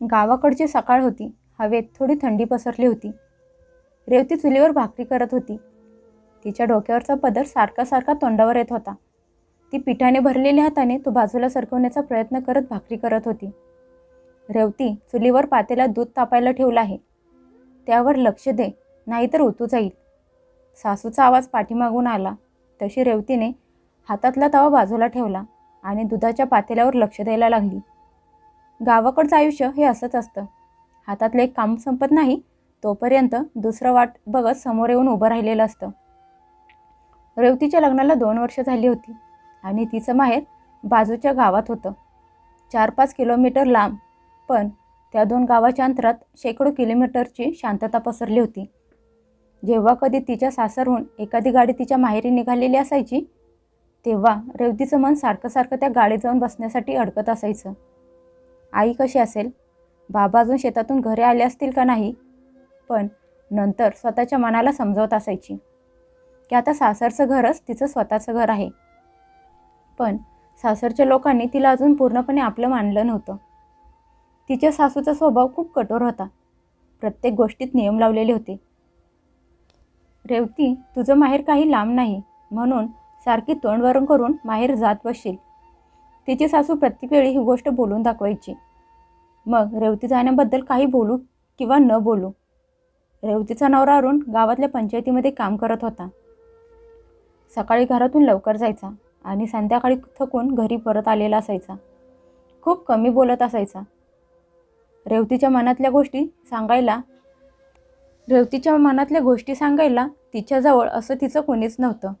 गावाकडची सकाळ होती. हवेत थोडी थंडी पसरली होती. रेवती चुलीवर भाकरी करत होती. तिच्या डोक्यावरचा पदर सारखा सारखा तोंडावर येत होता. ती पिठाने भरलेल्या हाताने तो बाजूला सरकवण्याचा प्रयत्न करत भाकरी करत होती. रेवती चुलीवर पातेला दूध तापायला ठेवलं आहे. त्यावर लक्ष दे नाहीतर उतू जाईल. सासूचा आवाज पाठीमागून आला. तशी रेवतीने हातातला तवा बाजूला ठेवला आणि दुधाच्या पातेल्यावर लक्ष द्यायला लागली. गावाकडचं आयुष्य हे असंच असतं. हातातलं एक काम संपत नाही तोपर्यंत दुसरं वाट बघत समोर येऊन उभं राहिलेलं असतं. रेवतीच्या लग्नाला दोन वर्ष झाली होती आणि तिचं माहेर बाजूच्या गावात होतं. चार पाच किलोमीटर लांब पण त्या दोन गावाच्या अंतरात शेकडो किलोमीटरची शांतता पसरली होती. जेव्हा कधी तिच्या सासरहून एखादी गाडी तिच्या माहेरी निघालेली असायची तेव्हा रेवतीचं मन सारखं सारखं त्या गाडीत जाऊन बसण्यासाठी अडकत असायचं. आई कशी असेल? बाबा अजून शेतातून घरे आले असतील का नाही? पण नंतर स्वतःच्या मनाला समजवत असायची की आता सासरचं घरच तिचं स्वतःचं घर आहे. पण सासरच्या लोकांनी तिला अजून पूर्णपणे आपलं मानलं नव्हतं. तिच्या सासूचा स्वभाव खूप कठोर होता. प्रत्येक गोष्टीत नियम लावलेले होते. रेवती तुझं माहेर काही लांब नाही. म्हणून सारखी तोंडवरून करून माहेर जात बसशील. तिची सासू प्रत्येक वेळी ही गोष्ट बोलून दाखवायची. मग रेवती जाण्याबद्दल काही बोलू किंवा न बोलू. रेवतीचा नवरा अरुण गावातल्या पंचायतीमध्ये काम करत होता. सकाळी घरातून लवकर जायचा आणि संध्याकाळी थकून घरी परत आलेला असायचा. खूप कमी बोलत असायचा. रेवतीच्या मनातल्या गोष्टी सांगायला रेवतीच्या मनातल्या गोष्टी सांगायला तिच्याजवळ असं तिचं कोणीच नव्हतं.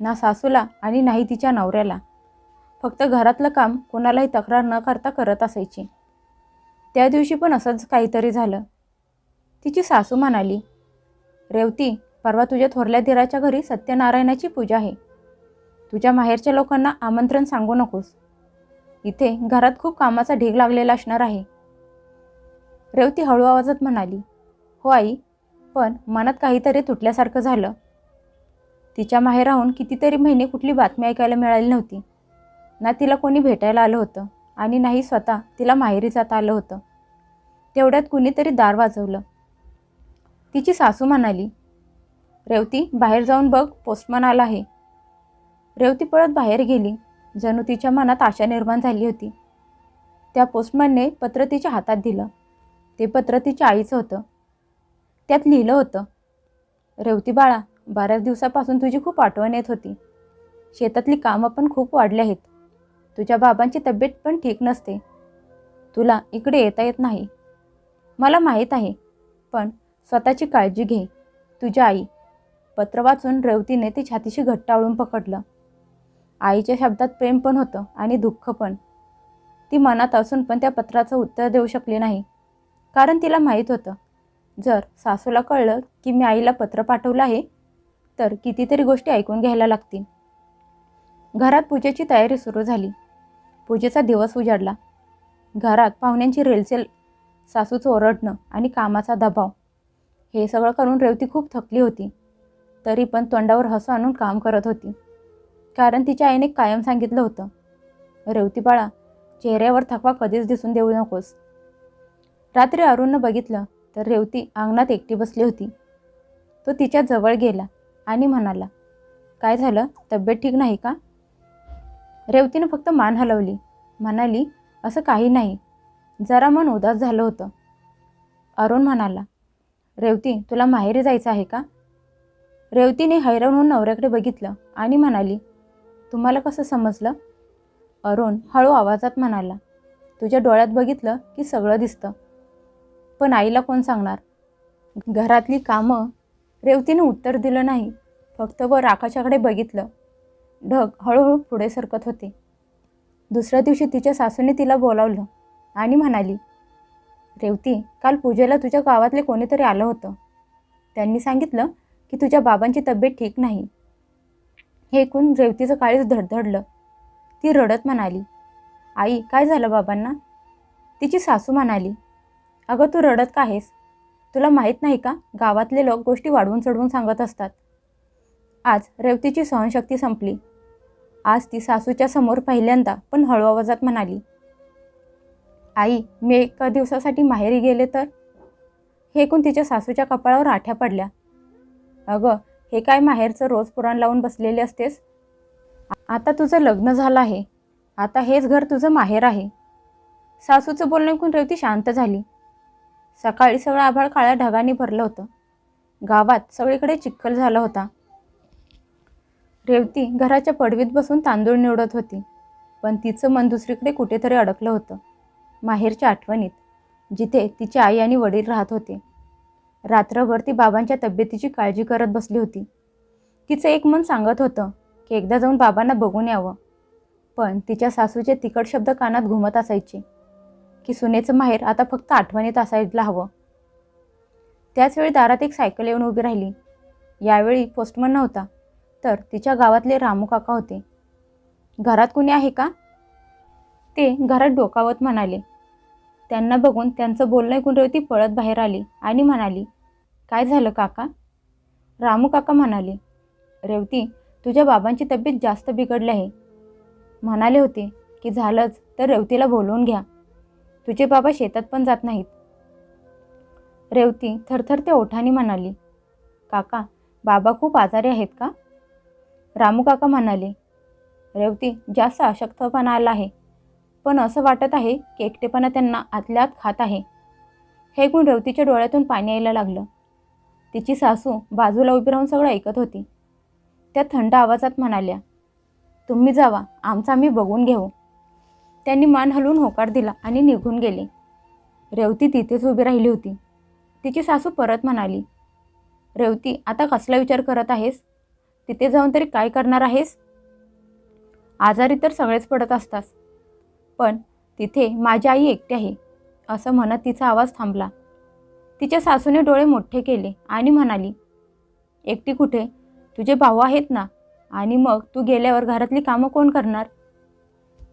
ना सासूला आणि नाही तिच्या नवऱ्याला. फक्त घरातलं काम कोणालाही तक्रार न करता करत असायची. त्या दिवशी पण असंच काहीतरी झालं. तिची सासू म्हणाली रेवती परवा तुझ्या थोरल्या दिराच्या घरी सत्यनारायणाची पूजा आहे. तुझ्या माहेरच्या लोकांना आमंत्रण सांगू नकोस. इथे घरात खूप कामाचा ढीग लागलेला असणार आहे. रेवती हळू आवाजात म्हणाली हो आई पण मनात काहीतरी तुटल्यासारखं झालं. तिच्या माहेराहून कितीतरी महिने कुठली बातमी ऐकायला मिळाली नव्हती. ना तिला कोणी भेटायला आलं होतं आणि नाही स्वतः तिला माहेरी जात आलं होतं. तेवढ्यात कुणीतरी दार वाजवलं. तिची सासू म्हणाली रेवती बाहेर जाऊन बघ पोस्टमन आला आहे. रेवती पळत बाहेर गेली. जणू तिच्या मनात आशा निर्माण झाली होती. त्या पोस्टमनने पत्र तिच्या हातात दिलं. ते पत्र तिच्या आईचं होतं. त्यात लिहिलं होतं रेवती बाळा बऱ्याच दिवसापासून तुझी खूप आठवण येत होती. शेतातली कामं पण खूप वाढली आहेत. तुझ्या बाबांची तब्येत पण ठीक नसते. तुला इकडे येता येत नाही. मला माहीत आहे पण स्वतःची काळजी घे. तुझ्या आई पत्र वाचून रेवतीने ती छातीशी घट्टाळून पकडलं. आईच्या शब्दात प्रेम पण होतं आणि दुःख पण. ती मनात असून पण त्या पत्राचं उत्तर देऊ शकली नाही. कारण तिला माहीत होतं जर सासूला कळलं की मी आईला पत्र पाठवलं आहे तर कितीतरी गोष्टी ऐकून घ्यायला लागतील. घरात पूजेची तयारी सुरू झाली. पूजेचा दिवस उजाडला. घरात पाहुण्यांची रेलचेल सासूचं ओरडणं आणि कामाचा दबाव. हे सगळं करून रेवती खूप थकली होती. तरी पण तोंडावर हसू आणून काम करत होती. कारण तिच्या आईने कायम सांगितलं होतं रेवती बाळा चेहऱ्यावर थकवा कधीच दिसून देऊ नकोस. रात्री अरुणनं बघितलं तर रेवती अंगणात एकटी बसली होती. तो तिच्या जवळ गेला आणि म्हणाला काय झालं? तब्येत ठीक नाही का? रेवतीनं फक्त मान हलवली. म्हणाली असं काही नाही. जरा मन उदास झालं होतं. अरुण म्हणाला रेवती तुला माहेरी जायचं आहे का? रेवतीने हैराण होऊन नवऱ्याकडे बघितलं आणि म्हणाली तुम्हाला कसं समजलं? अरुण हळू आवाजात म्हणाला तुझ्या डोळ्यात बघितलं की सगळं दिसतं. पण आईला कोण सांगणार? घरातली कामं. रेवतीने उत्तर दिलं नाही फक्त वर आकाशाकडे बघितलं ढग हळूहळू पुढे सरकत होते. दुसऱ्या दिवशी तिच्या सासूने तिला बोलावलं आणि म्हणाली रेवती काल पूजेला तुझ्या गावातले कोणीतरी आलं होतं. त्यांनी सांगितलं की तुझ्या बाबांची तब्येत ठीक नाही. हे ऐकून रेवतीचं काळीच धडधडलं. ती रडत म्हणाली आई काय झालं बाबांना? तिची सासू म्हणाली अगं तू रडत का आहेस तुला माहीत नाही का गावातले लोक गोष्टी वाढवून चढवून सांगत असतात. आज रेवतीची सहनशक्ती संपली. आज ती सासूच्या समोर पहिल्यांदा पण हळू आवाजात म्हणाली आई मी एका दिवसासाठी माहेरी गेले तर? हे ऐकून तिच्या सासूच्या कपाळावर आठ्या पडल्या. अगं हे काय माहेरचं रोज पुराण लावून बसलेले असतेस? आता तुझं लग्न झालं आहे. आता हेच घर तुझं माहेर आहे. सासूचं बोलणं ऐकून रेवती शांत झाली. सकाळी सगळं आभाळ काळ्या ढगांनी भरलं होतं. गावात सगळीकडे चिखल झाला होता. रेवती घराच्या पडवीत बसून तांदूळ निवडत होती. पण तिचं मन दुसरीकडे कुठेतरी अडकलं होतं. माहेरच्या आठवणीत जिथे तिची आई आणि वडील राहत होते. रात्रभर ती बाबांच्या तब्येतीची काळजी करत बसली होती. तिचं एक मन सांगत होतं की एकदा जाऊन बाबांना बघून यावं. पण तिच्या सासूचे तिखट शब्द कानात घुमत असायचे की सुनेचं माहेर आता फक्त आठवणीत असायला हवं. त्याचवेळी दारात एक सायकल येऊन उभी राहिली. यावेळी पोस्टमन नव्हता. तर तिच्या गावातले रामू काका होते. घरात कुणी आहे का? ते घरात डोकावत म्हणाले. त्यांना बघून त्यांचं बोलणं ऐकून रेवती पळत बाहेर आली आणि म्हणाली काय झालं काका? रामू काका म्हणाले रेवती तुझ्या बाबांची तब्येत जास्त बिघडली आहे. म्हणाले होते की झालंच तर रेवतीला बोलवून घ्या. तुझे बाबा शेतात पण जात नाहीत. रेवती थरथरते ओठाने म्हणाली काका बाबा खूप आजारी आहेत का? रामू काका म्हणाले रेवती जास्त अशक्तपणा आला आहे. पण असं वाटत आहे की एकटेपणा त्यांना आतल्या आत खात आहे. हे गुण रेवतीच्या डोळ्यातून पाणी यायला लागलं. तिची सासू बाजूला उभी राहून सगळं ऐकत होती. त्या थंड आवाजात म्हणाल्या तुम्ही जावा आमचा आम्ही बघून घेऊ. त्यांनी मान हलवून होकार दिला आणि निघून गेले. रेवती तिथेच उभी राहिली होती. तिची सासू परत म्हणाली रेवती आता कसला विचार करत आहेस? तिथे जाऊन तरी काय करणार आहेस? आजारी तर सगळेच पडत असतात. पण तिथे माझी आई एकटी आहे असं म्हणत तिचा आवाज थांबला. तिच्या सासूने डोळे मोठे केले आणि म्हणाली एकटी कुठे? तुझे भाऊ आहेत ना? आणि मग तू गेल्यावर घरातली कामं कोण करणार?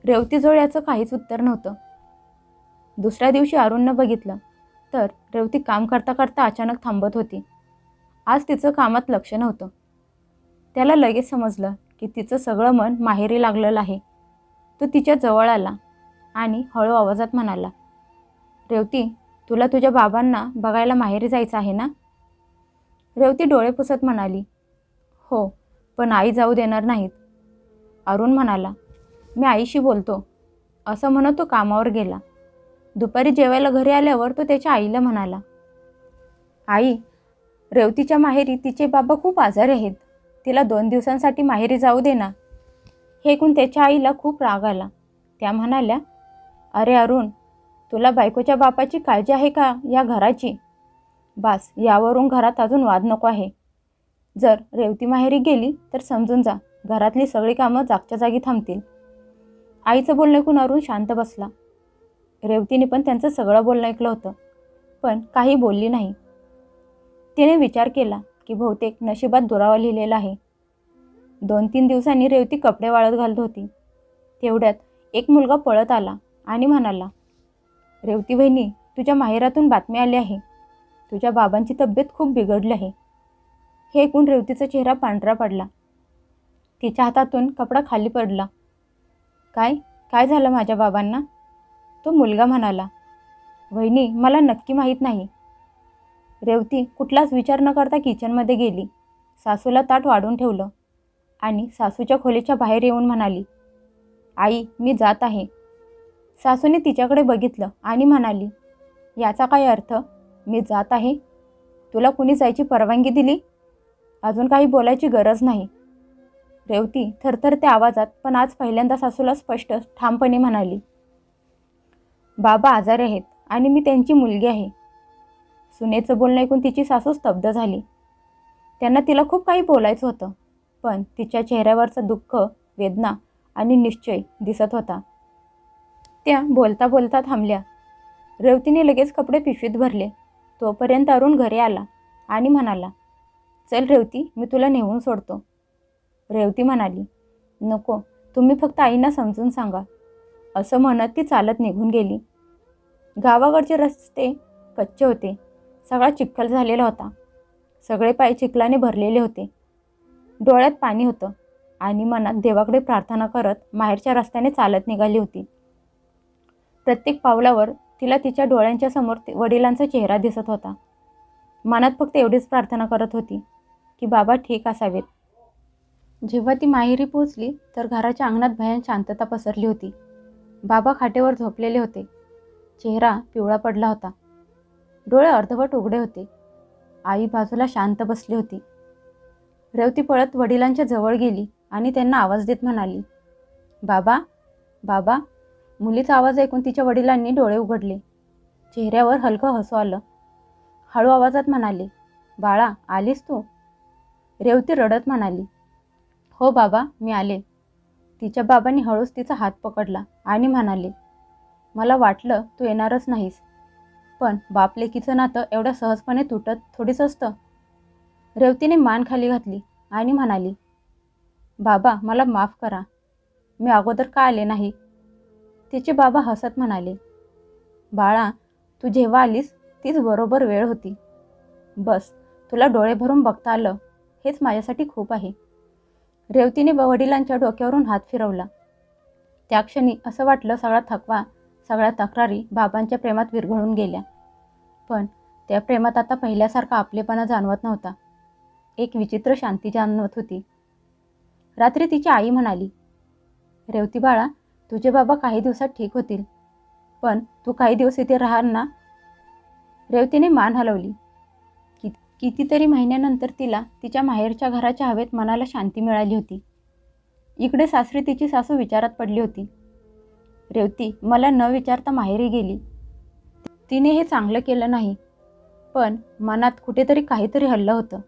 रेवतीजवळ याचं काहीच उत्तर नव्हतं. दुसऱ्या दिवशी अरुणनं बघितलं तर रेवती काम करता करता अचानक थांबत होती. आज तिचं कामात लक्ष नव्हतं. त्याला लगेच समजलं की तिचं सगळं मन माहेरी लागलेलं आहे. तो तिच्या जवळ आला आणि हळू आवाजात म्हणाला रेवती तुला तुझ्या बाबांना बघायला माहेरी जायचं आहे ना? रेवती डोळे पुसत म्हणाली हो पण आई जाऊ देणार नाहीत. अरुण म्हणाला मी आईशी बोलतो. असं म्हणत तो कामावर गेला. दुपारी जेवायला घरी आल्यावर तो त्याच्या आईला म्हणाला आई रेवतीच्या माहेरी तिचे बाबा खूप आजारी आहेत. तिला दोन दिवसांसाठी माहेरी जाऊ दे ना. हे ऐकून त्याच्या आईला खूप राग आला. त्या म्हणाल्या अरे अरुण तुला बायकोच्या बापाची काळजी आहे का या घराची? बास यावरून घरात अजून वाद नको आहे. जर रेवती माहेरी गेली तर समजून जा घरातली सगळी कामं जागच्या जागी थांबतील. आईचं बोलणं ऐकून अरुण शांत बसला. रेवतीने पण त्यांचं सगळं बोलणं ऐकलं होतं पण काही बोलली नाही. तिने विचार केला की बहुतेक नशिबात दुरावा लिहिलेला आहे. दोन तीन दिवसांनी रेवती कपडे वाळत घालत होती. तेवढ्यात एक मुलगा पळत आला आणि म्हणाला रेवती बहिणी तुझ्या माहेरातून बातमी आली आहे. तुझ्या बाबांची तब्येत खूप बिघडली आहे. हे ऐकून रेवतीचा चेहरा पांढरा पडला. तिच्या हातातून कपडा खाली पडला. काय? काय झालं माझ्या बाबांना? तो मुलगा म्हणाला वहिनी मला नक्की माहीत नाही. रेवती कुठलाच विचार न करता किचनमध्ये गेली. सासूला ताट वाढून ठेवलं आणि सासूच्या खोलीच्या बाहेर येऊन म्हणाली आई मी जात आहे. सासूने तिच्याकडे बघितलं आणि म्हणाली याचा काय अर्थ? मी जात आहे? तुला कुणी जायची परवानगी दिली? अजून काही बोलायची गरज नाही. रेवती थरथरत्या आवाजात पण आज पहिल्यांदा सासूला स्पष्ट ठामपणे म्हणाली बाबा आजारी आहेत आणि मी त्यांची मुलगी आहे. सुनेचं बोलणं ऐकून तिची सासू स्तब्ध झाली. त्यांना तिला खूप काही बोलायचं होतं पण तिच्या चेहऱ्यावरचं दुःख वेदना आणि निश्चय दिसत होता. त्या बोलता बोलता थांबल्या. रेवतीने लगेच कपडे पिशवीत भरले. तोपर्यंत अरुण घरी आला आणि म्हणाला चल रेवती मी तुला नेऊन सोडतो. रेवती म्हणाली नको तुम्ही फक्त आईना समजून सांगा. असं म्हणत ती चालत निघून गेली. गावाकडचे रस्ते कच्चे होते. सगळा चिखल झालेला होता. सगळे पाय चिखलाने भरलेले होते. डोळ्यात पाणी होतं आणि मनात देवाकडे प्रार्थना करत माहेरच्या रस्त्याने चालत निघाली होती. प्रत्येक पावलावर तिला तिच्या डोळ्यांच्या समोर ते- वडिलांचा चेहरा दिसत होता. मनात फक्त एवढीच प्रार्थना करत होती की बाबा ठीक असावेत. जेव्हा ती माहेरी पोहोचली तर घराच्या अंगणात भयान शांतता पसरली होती. बाबा खाटेवर झोपलेले होते. चेहरा पिवळा पडला होता. डोळे अर्धवट उघडे होते. आई बाजूला शांत बसली होती. रेवती पळत वडिलांच्या जवळ गेली आणि त्यांना आवाज देत म्हणाली बाबा बाबा. मुलीचा आवाज ऐकून तिच्या वडिलांनी डोळे उघडले. चेहऱ्यावर हलकं हसू आलं. हळू आवाजात म्हणाले बाळा आलीस तू? रेवती रडत म्हणाली हो बाबा मी आले. तिच्या बाबांनी हळूच तिचा हात पकडला आणि म्हणाले मला वाटलं तू येणारच नाहीस. पण बापलेकीचं नातं एवढं सहजपणे तुटत थोडीच असतं. रेवतीने मान खाली घातली आणि म्हणाली बाबा मला माफ करा. मी अगोदर का आले नाही? तिचे बाबा हसत म्हणाले बाळा तू जेव्हा आलीस तीच बरोबर वेळ होती. बस तुला डोळे भरून बघता आलं हेच माझ्यासाठी खूप आहे. रेवतीने वडिलांच्या डोक्यावरून हात फिरवला. त्या क्षणी असं वाटलं सगळा थकवा सगळ्या तक्रारी बाबांच्या प्रेमात विरघळून गेल्या. पण त्या प्रेमात आता पहिल्यासारखा आपलेपणा जाणवत नव्हता. एक विचित्र शांती जाणवत होती. रात्री तिची आई म्हणाली रेवती बाळा तुझे बाबा काही दिवसात ठीक होतील. पण तू काही दिवस इथे राहाल ना? रेवतीने मान हलवली. कि कितीतरी महिन्यानंतर तिला तिच्या माहेरच्या घराच्या हवेत मनाला शांती मिळाली होती. इकडे सासरी तिची सासू विचारात पडली होती. रेवती मला न विचारता माहेरी गेली. तिने हे चांगलं केलं नाही पण मनात कुठेतरी काहीतरी हल्लं होतं.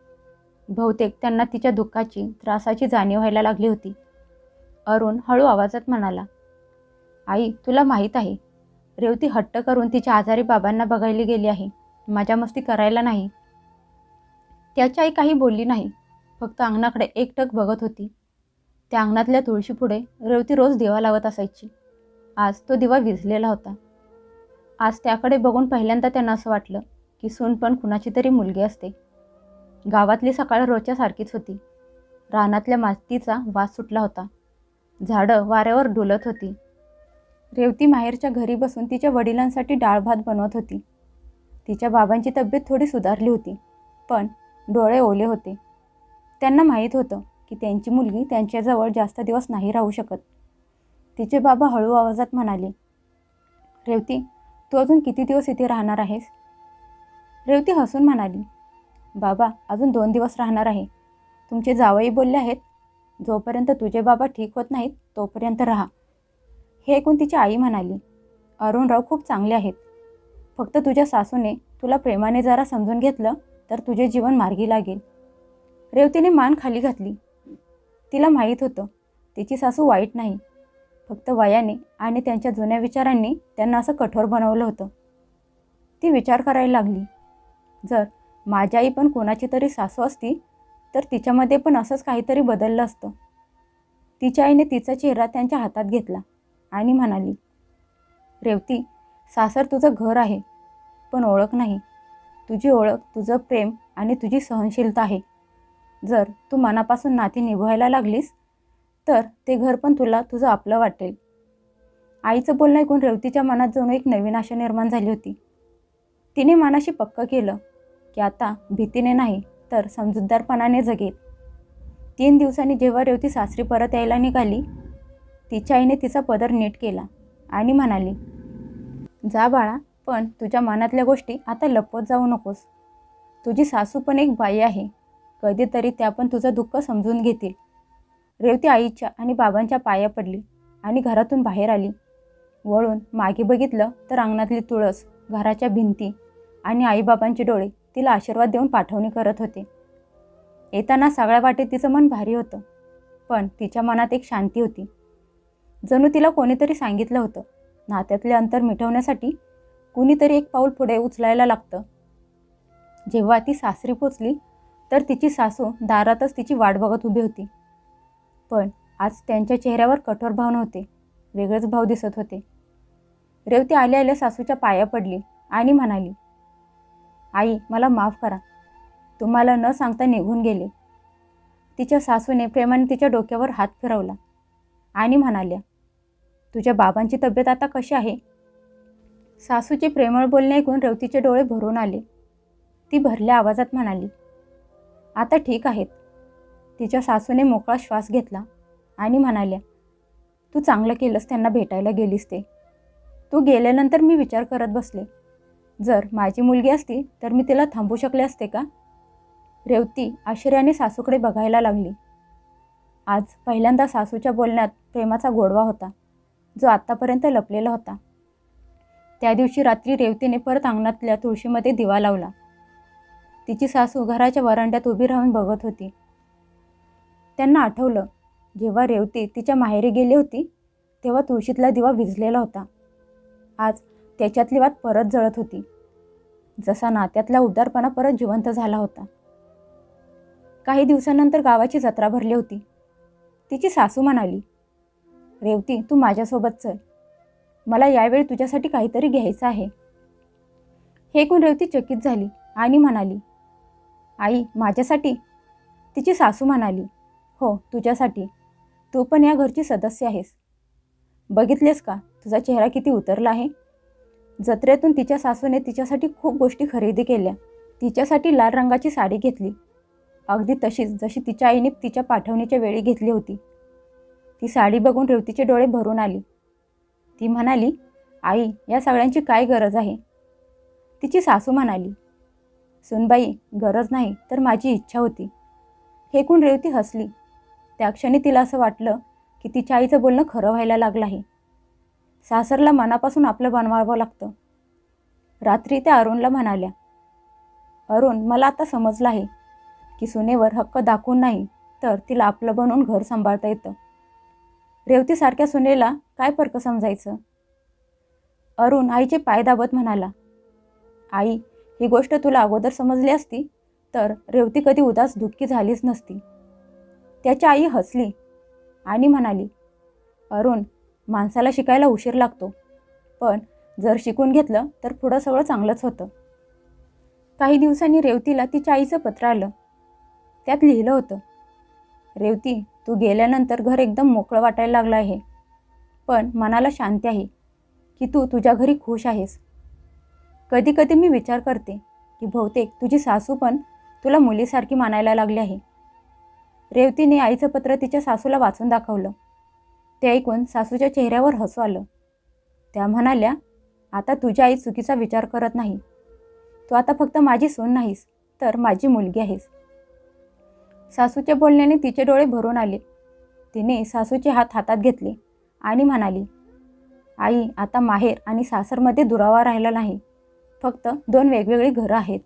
बहुतेक त्यांना तिच्या दुःखाची त्रासाची जाणीव व्हायला लागली होती. अरुण हळू आवाजात म्हणाला आई तुला माहीत आहे रेवती हट्ट करून तिच्या आजारी बाबांना बघायला गेली आहे. मजा मस्ती करायला नाही. त्याची आई काही बोलली नाही फक्त अंगणाकडे एकटक बघत होती. त्या अंगणातल्या तुळशीपुढे रेवती रोज देवा लावत असायची. आज तो दिवा विझलेला होता. आज त्याकडे बघून पहिल्यांदा त्यांना असं वाटलं की सून पण कुणाची तरी मुलगी असते. गावातली सकाळ रोजच्या सारखीच होती. रानातल्या मातीचा वास सुटला होता. झाडं वाऱ्यावर डुलत होती. रेवती माहेरच्या घरी बसून तिच्या वडिलांसाठी डाळ भात बनवत होती. तिच्या बाबांची तब्येत थोडी सुधारली होती पण डोळे ओले होते. त्यांना माहीत होतं की त्यांची मुलगी त्यांच्याजवळ जास्त दिवस नाही राहू शकत. तिचे बाबा हळू आवाजात म्हणाले रेवती तू अजून किती दिवस इथे राहणार आहेस? रेवती हसून म्हणाली बाबा अजून दोन दिवस राहणार आहे. तुमचे जावई बोलले आहेत. जोपर्यंत तुझे बाबा ठीक होत नाहीत तोपर्यंत राहा. हे ऐकून तिची आई म्हणाली अरुणराव खूप चांगले आहेत. फक्त तुझ्या सासूने तुला प्रेमाने जरा समजून घेतलं तर तुझे जीवन मार्गी लागेल. रेवतीने मान खाली घातली. तिला माहीत होतं तिची सासू वाईट नाही फक्त वयाने आणि त्यांच्या जुन्या विचारांनी त्यांना असं कठोर बनवलं होतं. ती विचार करायला लागली. जर माझी आई पण कोणाची तरी सासू असती तर तिच्यामध्ये पण असंच काहीतरी बदललं असतं. तिच्या आईने तिचा चेहरा त्यांच्या हातात घेतला आणि म्हणाली रेवती सासर तुझं घर आहे पण ओळख नाही. तुझी ओळख तुझं प्रेम आणि तुझी सहनशीलता आहे. जर तू मनापासून नाती निभवायला लागलीस तर ते घर पण तुला तुझं आपलं वाटेल. आईचं बोलणं ऐकून रेवतीच्या मनात जणू एक नवीन आशा निर्माण झाली होती. तिने मनाशी पक्क केलं की आता भीतीने नाही तर समजूतदारपणाने जगेल. तीन दिवसांनी जेव्हा रेवती सासरी परत यायला निघाली तिच्या आईने तिचा पदर नीट केला आणि म्हणाली जा बाळा पण तुझ्या मनातल्या गोष्टी आता लपवत जाऊ नकोस. तुझी सासू पण एक बाई आहे. कधीतरी त्या पण तुझं दुःख समजून घेतील. रेवती आईच्या आणि बाबांच्या पाया पडली आणि घरातून बाहेर आली. वळून मागे बघितलं तर अंगणातली तुळस घराच्या भिंती आणि आईबाबांचे डोळे तिला आशीर्वाद देऊन पाठवणी करत होते. येताना सगळ्या वाटेत तिचं मन भारी होतं पण तिच्या मनात एक शांती होती. जणू तिला कोणीतरी सांगितलं होतं नात्यातले अंतर मिटवण्यासाठी कुणीतरी एक पाऊल पुढे उचलायला लागतं. जेव्हा ती सासरी पोचली तर तिची सासू दारातच तिची वाट बघत उभी होती. पण आज त्यांच्या चेहऱ्यावर कठोर भाव नव्हते वेगळेच भाव दिसत होते. रेवती आल्या आल्या सासूच्या पाया पडली आणि म्हणाली आई मला माफ करा. तुम्हाला न सांगता निघून गेले. तिच्या सासूने प्रेमाने तिच्या डोक्यावर हात फिरवला आणि म्हणाल्या तुझ्या बाबांची तब्येत आता कशी आहे? सासूचे प्रेमळ बोलणे ऐकून रेवतीचे डोळे भरून आले. ती भरल्या आवाजात म्हणाली आता ठीक आहेत. तिच्या सासूने मोकळा श्वास घेतला आणि म्हणाल्या तू चांगलं केलंस त्यांना भेटायला गेलीस ते. तू गेल्यानंतर मी विचार करत बसले. जर माझी मुलगी असती तर मी तिला थांबू शकले असते का? रेवती आश्चर्याने सासूकडे बघायला लागली. आज पहिल्यांदा सासूच्या बोलण्यात प्रेमाचा गोडवा होता. जो आत्तापर्यंत लपलेला होता. त्या दिवशी रात्री रेवतीने परत अंगणातल्या तुळशीमध्ये दिवा लावला. तिची सासू घराच्या वरांड्यात उभी राहून बघत होती. त्यांना आठवलं. जेव्हा रेवती तिच्या माहेरी गेली होती तेव्हा तुळशीतला दिवा विझलेला होता. आज त्याच्यातली वात परत जळत होती. जसा नात्यातला उदारपणा परत जिवंत झाला होता. काही दिवसानंतर गावाची जत्रा भरली होती. तिची सासू म्हणाली रेवती तू माझ्यासोबत चल. मला यावेळी तुझ्यासाठी काहीतरी घ्यायचं आहे. हे ऐकून रेवती चकित झाली आणि म्हणाली आई माझ्यासाठी? तिची सासू म्हणाली हो तुझ्यासाठी. तू पण या घरची सदस्य आहेस. बघितलेस का तुझा चेहरा किती उतरला आहे? जत्रेतून तिच्या सासूने तिच्यासाठी खूप गोष्टी खरेदी केल्या. तिच्यासाठी लाल रंगाची साडी घेतली. अगदी तशीच जशी तिच्या आईने तिच्या पाठवणीच्या वेळी घेतली होती. ती साडी बघून रेवतीचे डोळे भरून आली. ती म्हणाली आई या सगळ्यांची काय गरज आहे? तिची सासू म्हणाली सुनबाई गरज नाही तर माझी इच्छा होती. हेकून रेवती हसली. त्या क्षणी तिला असं वाटलं की तिच्या आईचं बोलणं खरं व्हायला लागलं आहे सासरला मनापासून आपलं बनवावं लागतं. रात्री त्या अरुणला म्हणाल्या अरुण मला आता समजलं आहे की सुनेवर हक्क दाखवून नाही तर तिला आपलं बनवून घर सांभाळता येतं. रेवतीसारख्या सुनेला काय फरक समजायचं? अरुण आईचे पाय दाबत म्हणाला आई ही गोष्ट तुला अगोदर समजली असती तर रेवती कधी उदास दुःखी झालीच नसती. त्याची आई हसली आणि म्हणाली अरुण माणसाला शिकायला उशीर लागतो. पण जर शिकून घेतलं तर पुढं सगळं चांगलंच होतं. काही दिवसांनी रेवतीला तिच्या आईचं पत्र आलं. त्यात लिहिलं होतं रेवती तू गेल्यानंतर घर एकदम मोकळं वाटायला लागलं आहे. पण मनाला शांती आहे की तू तुझ्या घरी खुश आहेस. कधी कधी मी विचार करते की बहुतेक तुझी सासू पण तुला मुलीसारखी मानायला लागली आहे. रेवतीने आईचं पत्र तिच्या सासूला वाचून दाखवलं. ते ऐकून सासूच्या चेहऱ्यावर हसू आलं. त्या म्हणाल्या आता तुझी आई चुकीचा विचार करत नाही. तू आता फक्त माझी सून नाहीस तर माझी मुलगी आहेस. सासूच्या बोलण्याने तिचे डोळे भरून आले. तिने सासूचे हात हातात घेतले आणि म्हणाली आई आता माहेर आणि सासरमध्ये दुरावा राहिला नाही. फक्त दोन वेगवेगळी घरं आहेत.